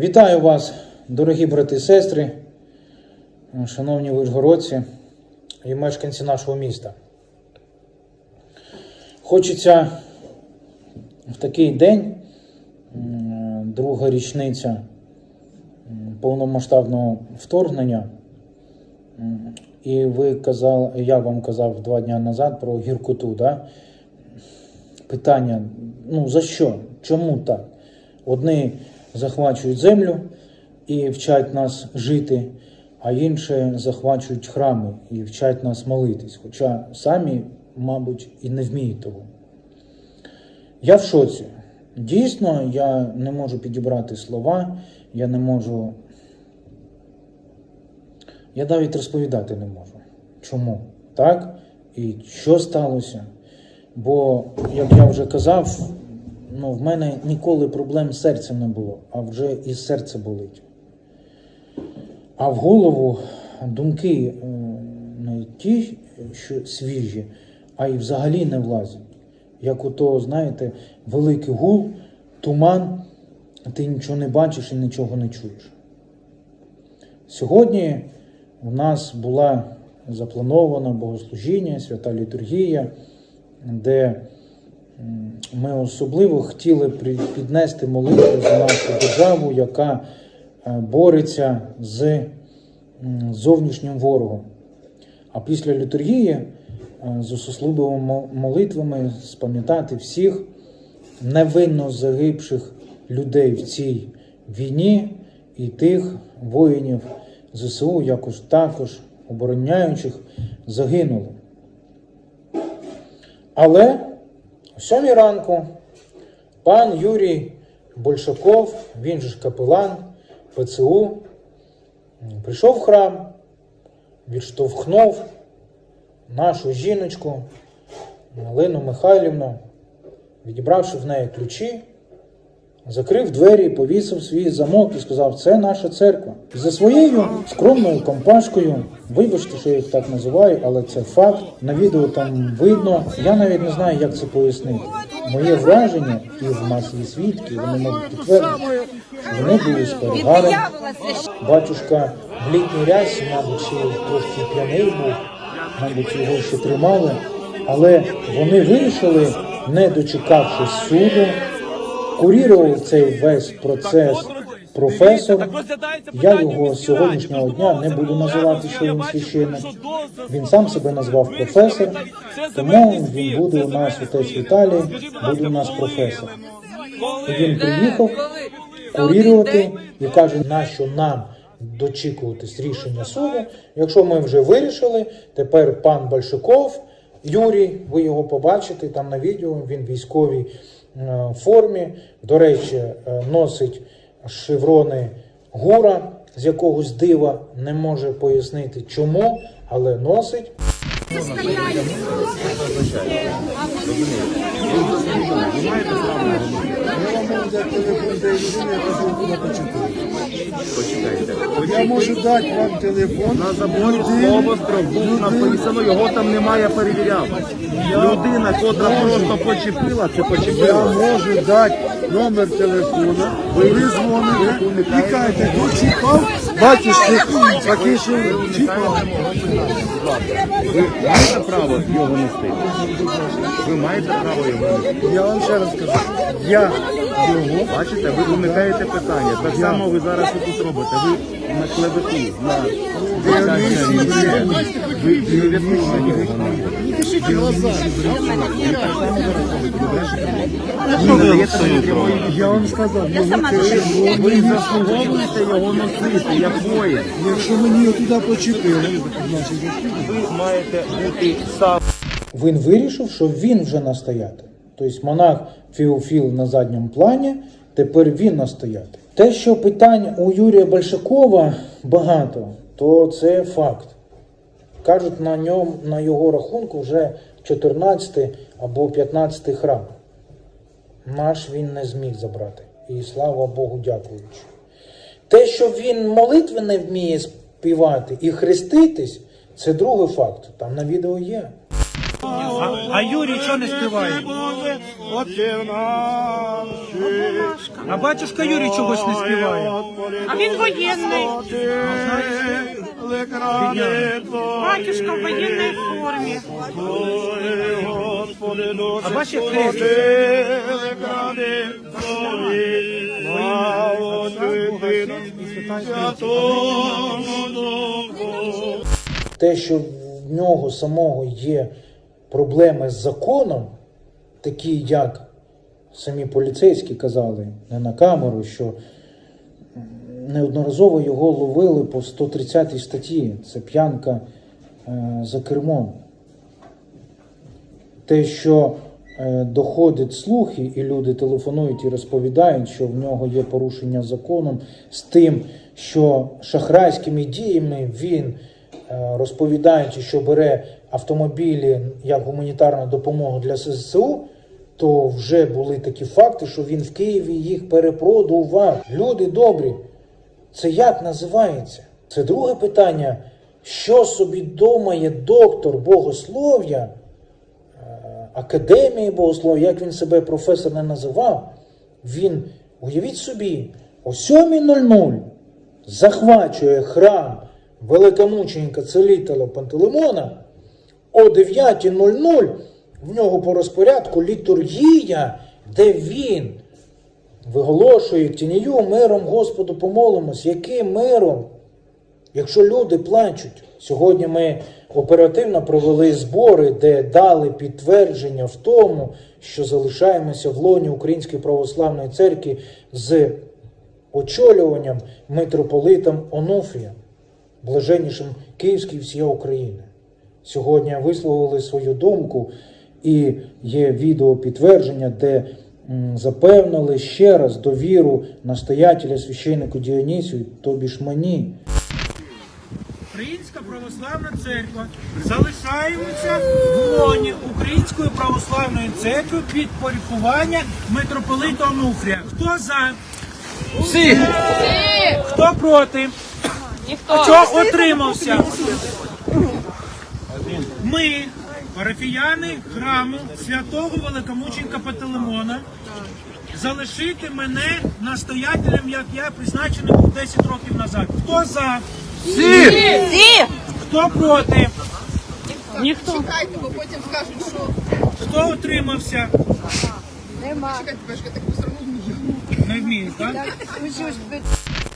Вітаю вас, дорогі брати і сестри, шановні вишгородці і мешканці нашого міста. Хочеться в такий день, друга річниця повномасштабного вторгнення. І ви казали, я вам казав два дні назад про гіркоту. Да? Питання: ну за що? Чому так? Одні захвачують землю і вчать нас жити, а інші захвачують храми і вчать нас молитись, хоча самі, мабуть, і не вміють того. Я в шоці. Дійсно, я не можу підібрати слова, я не можу. Я навіть розповідати не можу. Чому? Так? І що сталося? Бо, як я вже казав, ну, в мене ніколи проблем з серцем не було, а вже і серце болить. А в голову думки е, не ті, що свіжі, а й взагалі не влазять. Як ото, знаєте, великий гул, туман, ти нічого не бачиш і нічого не чуєш. Сьогодні у нас була запланована богослужіння, свята літургія, де ми особливо хотіли піднести молитву за нашу державу, яка е, бореться з зовнішнім ворогом. А після літургії е, з особливими молитвами спам'ятати всіх невинно загибших людей в цій війні і тих воїнів ЗСУ, якож також обороняючих, загинули. Але о сьомій ранку пан Юрій Большаков, він же ж капелан ПЦУ, прийшов в храм, відштовхнув нашу жіночку Галину Михайлівну, відібравши в неї ключі, закрив двері, повісив свій замок і сказав, це наша церква. За своєю скромною компашкою, вибачте, що я їх так називаю, але це факт. На відео там видно. Я навіть не знаю, як це пояснити. Моє враження, і в нас є свідки, вони можуть підтвердити, що вони були з перегаром. Батюшка в літній рясі, мабуть, трошки п'яний був, мабуть, його ще тримали. Але вони вирішили, не дочекавшись суду, курірував цей весь процес професор. Я його з сьогоднішнього дня не буду називати, що він священник. Він сам себе назвав професор, тому він буде у нас отець Віталій, буде у нас професор. І він приїхав курірувати і каже, нащо нам дочікуватись рішення суду, якщо ми вже вирішили, тепер пан Большаков, Юрій, ви його побачите там на відео, він в військовій е, формі, до речі, е, носить шеврони гура, з якогось дива. Не може пояснити чому, але носить. Я можу дати вам телефон. На заборі слово був написано, його там немає, перевіряв. Людина, котра просто почепила, це Я почепила. можу дати номер телефона. Ви дзвоните, і кажете, чіпав, батюшки, такий, що чіпав. Ви маєте право його нести? Ви маєте право його нести? Я вам ще раз кажу, я його Бачите, ви уникаєте питання. Так само ви зараз і тут робите. Ви на клевету, на ви клевету на нього. я вам сказав. Ви заслуговуєте його носити, як воїн. Якщо мені його туди почепили, Ви маєте бути сам. Він вирішив, що він вже настоятель. Тобто монах Феофіл на задньому плані, тепер він настоятель. Те, що питань у Юрія Большакова багато, то це факт. Кажуть, на ньому, на його рахунку вже 14 або 15 храм. Наш він не зміг забрати. І слава Богу, дякуючи. Те, що він молитви не вміє співати і хреститись, це другий факт. Там на відео є. А, а Юрій що не співає? А батюшка Юрій чогось не співає. А він воєнний. Батюшка в воєнній формі. А те, що в нього самого є проблеми з законом, такі як самі поліцейські казали не на камеру, що неодноразово його ловили по 130 статті. Це п'янка е, за кермом. Те, що доходять слухи, і люди телефонують і розповідають, що в нього є порушення законом з тим, що шахрайськими діями він, е, розповідаючи, що бере автомобілі як гуманітарну допомогу для СССР, то вже були такі факти, що він в Києві їх перепродував. Люди добрі, це як називається? Це друге питання. Що собі думає доктор богослов'я? Академії богослов'я, як він себе професор не називав, він, уявіть собі, о 7.00 захвачує храм великомученика целителя Пантелеймона, о 9.00 в нього по розпорядку літургія, де він виголошує тінію миром Господу помолимось. Яким миром? Якщо люди плачуть, сьогодні ми оперативно провели збори, де дали підтвердження в тому, що залишаємося в лоні Української православної церкви з очолюванням митрополитом Онуфрієм, блаженнішим Київської всієї України. Сьогодні висловили свою думку, і є відео підтвердження, де запевнили ще раз довіру настоятеля священнику Діонісію, тобі ж мені. Українська православна церква залишаємося в лоні Української православної церкви під порядкування митрополита Онуфрія. Хто за? Всі! Хто проти? Хто отримався? Ми, парафіяни храму святого великомученка Пантелеймона, залишити мене настоятелем, як я призначений був 10 років назад. Хто за? Всі! Хто проти? Чекайте, бо потім скажуть, що Хто утримався? чекайте, бешка, так все одно вмію. Не вмію, так?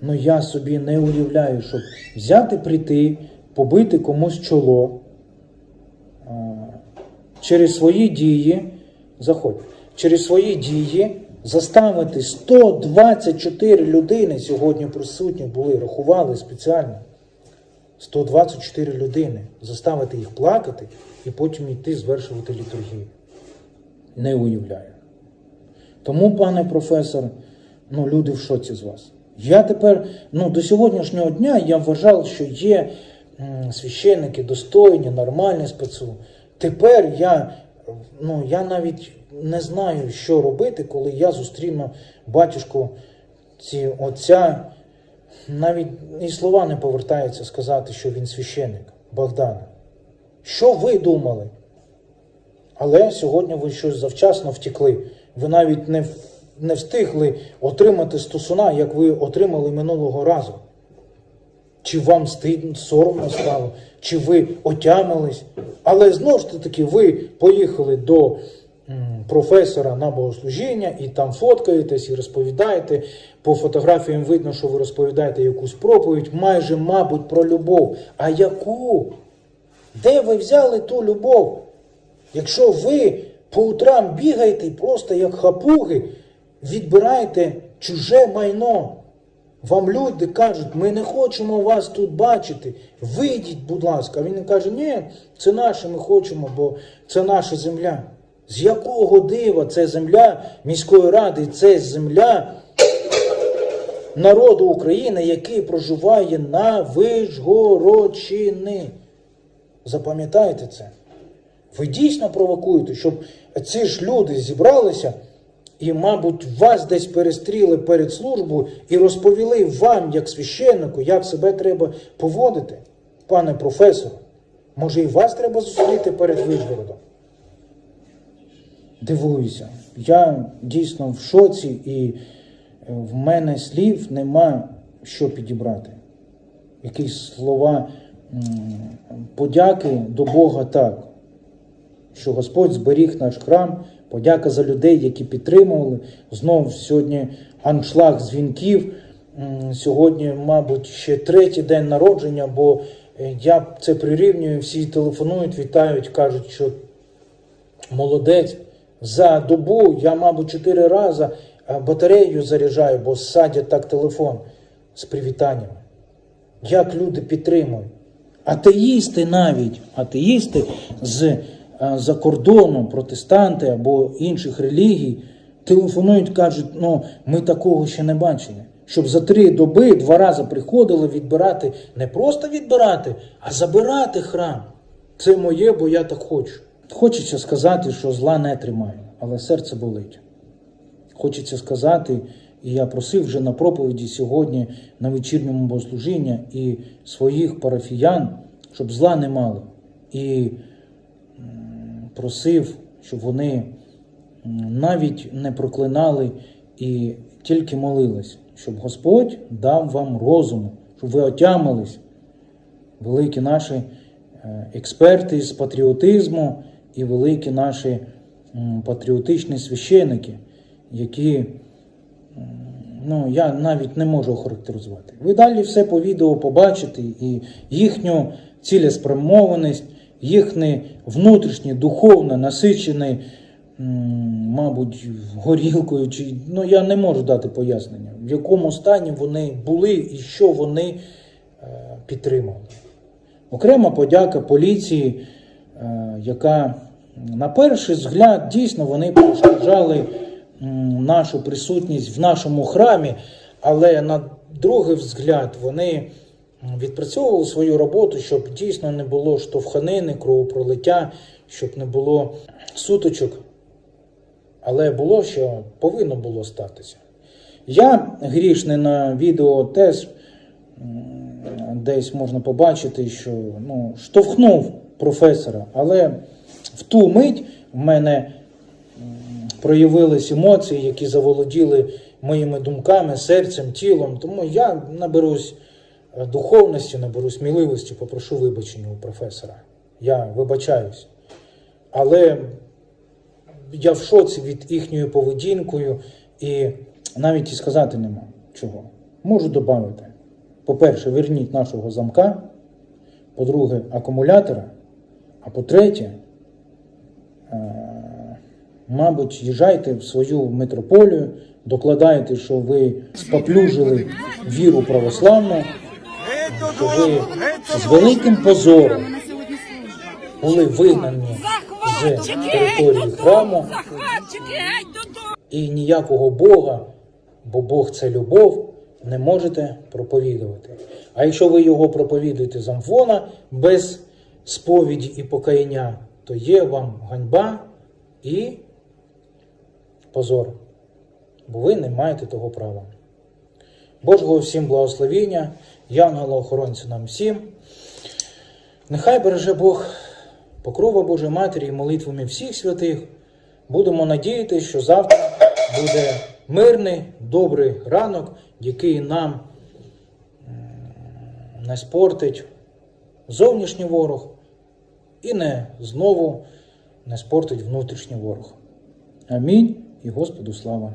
Ну я собі не уявляю, щоб взяти, прийти, побити комусь чоло а, через свої дії, заходь, через свої дії заставити 124 людини сьогодні присутні були, рахували спеціально. 124 людини, заставити їх плакати і потім йти звершувати літургію. Не уявляю. Тому, пане професор, ну люди в шоці з вас. Я тепер, ну до сьогоднішнього дня я вважав, що є священники достойні, нормальні спецу. Тепер я, ну, я навіть не знаю, що робити, коли я зустріну батюшку ці отця. Навіть і слова не повертаються сказати, що він священник Богдана. Що ви думали? Але сьогодні ви щось завчасно втекли. Ви навіть не, не встигли отримати стосуна, як ви отримали минулого разу. Чи вам стидно, соромно стало, чи ви отямились. Але знову ж таки, ви поїхали до професора на богослужіння і там фоткаєтесь і розповідаєте. По фотографіям видно, що ви розповідаєте якусь проповідь, майже, мабуть, про любов. А яку? Де ви взяли ту любов? Якщо ви по утрам бігаєте і просто як хапуги відбираєте чуже майно, вам люди кажуть, ми не хочемо вас тут бачити. Вийдіть, будь ласка. А він каже, ні, це наше, ми хочемо, бо це наша земля. З якого дива це земля міської ради, це земля народу України, який проживає на Вишгородщині. Запам'ятайте це. Ви дійсно провокуєте, щоб ці ж люди зібралися і, мабуть, вас десь перестріли перед службою і розповіли вам, як священнику, як себе треба поводити, пане професоре. Може, і вас треба зустріти перед Вишгородом? Дивуюся. Я дійсно в шоці, і е, в мене слів нема що підібрати. Якісь слова подяки до Бога так, що Господь зберіг наш храм, подяка за людей, які підтримували. Знов сьогодні аншлаг дзвінків. Сьогодні, мабуть, ще третій день народження, бо е, я це прирівнюю, всі телефонують, вітають, кажуть, що молодець. За добу я, мабуть, чотири рази е, батарею заряджаю, бо садять так телефон з привітаннями. Як люди підтримують. Атеїсти навіть, атеїсти з е, за кордону, протестанти або інших релігій, телефонують, кажуть, ну ми такого ще не бачили. Щоб за три доби два рази приходили відбирати, не просто відбирати, а забирати храм. Це моє, бо я так хочу. Хочеться сказати, що зла не тримаю, але серце болить. Хочеться сказати, і я просив вже на проповіді сьогодні на вечірньому богослужіння і своїх парафіян, щоб зла не мало. І просив, щоб вони навіть не проклинали і тільки молились, щоб Господь дав вам розуму, щоб ви отямились, великі наші е, експерти з патріотизму і великі наші патріотичні священики, які ну, я навіть не можу охарактеризувати. Ви далі все по відео побачите і їхню цілеспрямованість, їхнє внутрішнє, духовне, насичене, мабуть, горілкою, чи ну я не можу дати пояснення, в якому стані вони були і що вони е, підтримували. Окрема подяка поліції, е, яка на перший взгляд дійсно вони перешкоджали м, нашу присутність в нашому храмі, але на другий взгляд вони відпрацьовували свою роботу, щоб дійсно не було штовханини, кровопролиття, щоб не було суточок. Але було, що повинно було статися. Я грішний на відео теж десь можна побачити, що ну, штовхнув професора, але в ту мить в мене проявились емоції, які заволоділи моїми думками, серцем, тілом. Тому я наберусь е, духовності, наберу сміливості, попрошу вибачення у професора. Я вибачаюсь. Але я в шоці від їхньої поведінкою і навіть і сказати нема чого. Можу додати. По-перше, верніть нашого замка, по-друге, акумулятора, а по-третє, мабуть, їжджайте в свою митрополію, докладайте, що ви споплюжили віру православну, що ви з великим позором були вигнані з території храму і ніякого Бога, бо Бог це любов, не можете проповідувати. А якщо ви його проповідуєте з амфона без сповіді і покаяння, то є вам ганьба і позор, бо ви не маєте того права. Божого всім благословіння, янгола охоронця нам всім. Нехай береже Бог покрова Божої Матері і молитвами всіх святих. Будемо надіятися, що завтра буде мирний, добрий ранок, який нам не спортить зовнішній ворог і не знову не спортить внутрішній ворог. Амінь і Господу слава.